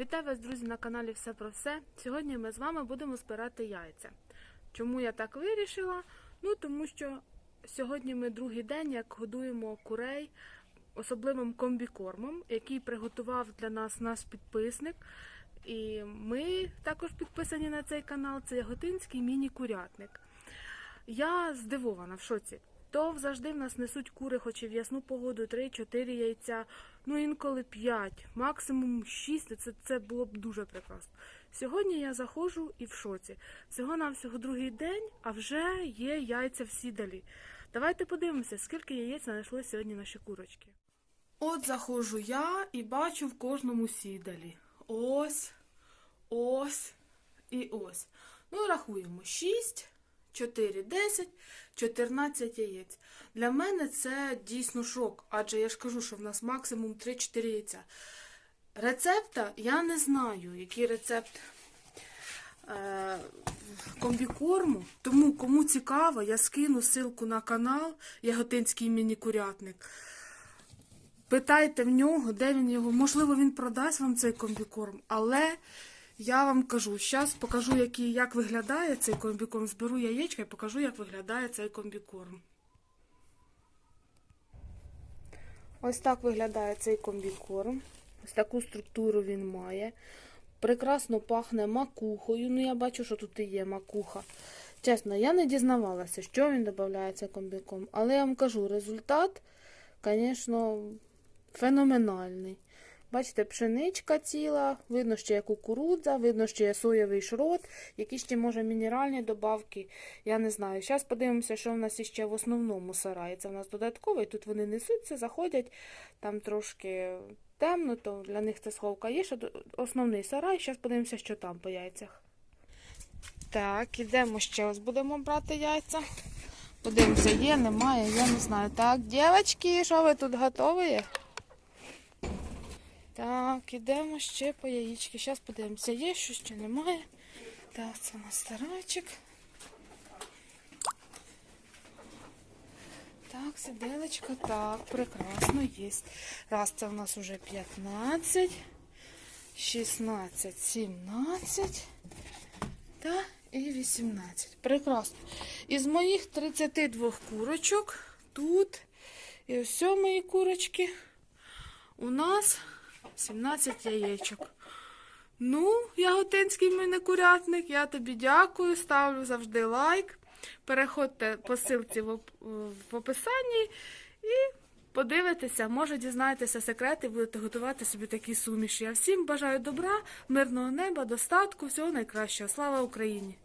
Вітаю вас, друзі, на каналі Все про все. Сьогодні ми з вами будемо збирати яйця. Чому я так вирішила? Ну тому що сьогодні ми другий день, як годуємо курей особливим комбікормом, який приготував для нас наш підписник. І ми також підписані на цей канал. Це Яготинський міні-курятник. Я здивована в шоці. То завжди в нас несуть кури, хоч і в ясну погоду, 3-4 яйця, ну інколи 5, максимум 6, це, це було б дуже прекрасно. Сьогодні я заходжу і в шоці. Всього навсього другий день, а вже є яйця в сідалі. Давайте подивимося, скільки яєць знайшли сьогодні наші курочки. От заходжу я і бачу в кожному сідалі. Ось, ось і ось. Ну, рахуємо 6. 4, 10, 14 яєць. Для мене це дійсно шок, адже я ж кажу, що в нас максимум 3-4 яйця. Рецепта я не знаю, який рецепт е, комбікорму. Тому, кому цікаво, я скину ссылку на канал Яготинський міні-курятник. Питайте в нього, де він його. Можливо, він продасть вам цей комбікорм, але я вам кажу, зараз покажу, який, як виглядає цей комбікорм. Зберу яєчка і покажу, як виглядає цей комбікорм. Ось так виглядає цей комбікорм. Ось таку структуру він має. Прекрасно пахне макухою. Ну, я бачу, що тут і є макуха. Чесно, я не дізнавалася, що він додає цей комбікорм. Але я вам кажу, результат, звісно, феноменальний. Бачите, пшеничка ціла, видно, що є кукурудза, видно, що є соєвий шрот, які ще, може, мінеральні добавки. Я не знаю. Зараз подивимося, що в нас іще в основному сараї. Це в нас додатковий. Тут вони несуться, заходять, там трошки темно, то для них це сховка є. Ще основний сарай. Зараз подивимося, що там по яйцях. Так, ідемо ще ось будемо брати яйця. Подивимося, є, немає, я не знаю. Так, дівчатки, що ви тут готові? Так, ідемо ще по яєчки. Зараз подивимося, є що ще немає. Так, це у нас старайчик. Так, сиделечко, так, прекрасно є. Раз, це у нас вже 15, 16, 17 та і 18. Прекрасно. Із моїх 32 курочок тут і ось мої курочки у нас 17 яєчок. Ну, яготинський мене курятник, я тобі дякую, ставлю завжди лайк. Переходьте по ссылці в, описанні і подивитеся, може дізнаєтеся секрети, будете готувати собі такі суміші. Я всім бажаю добра, мирного неба, достатку, всього найкращого. Слава Україні!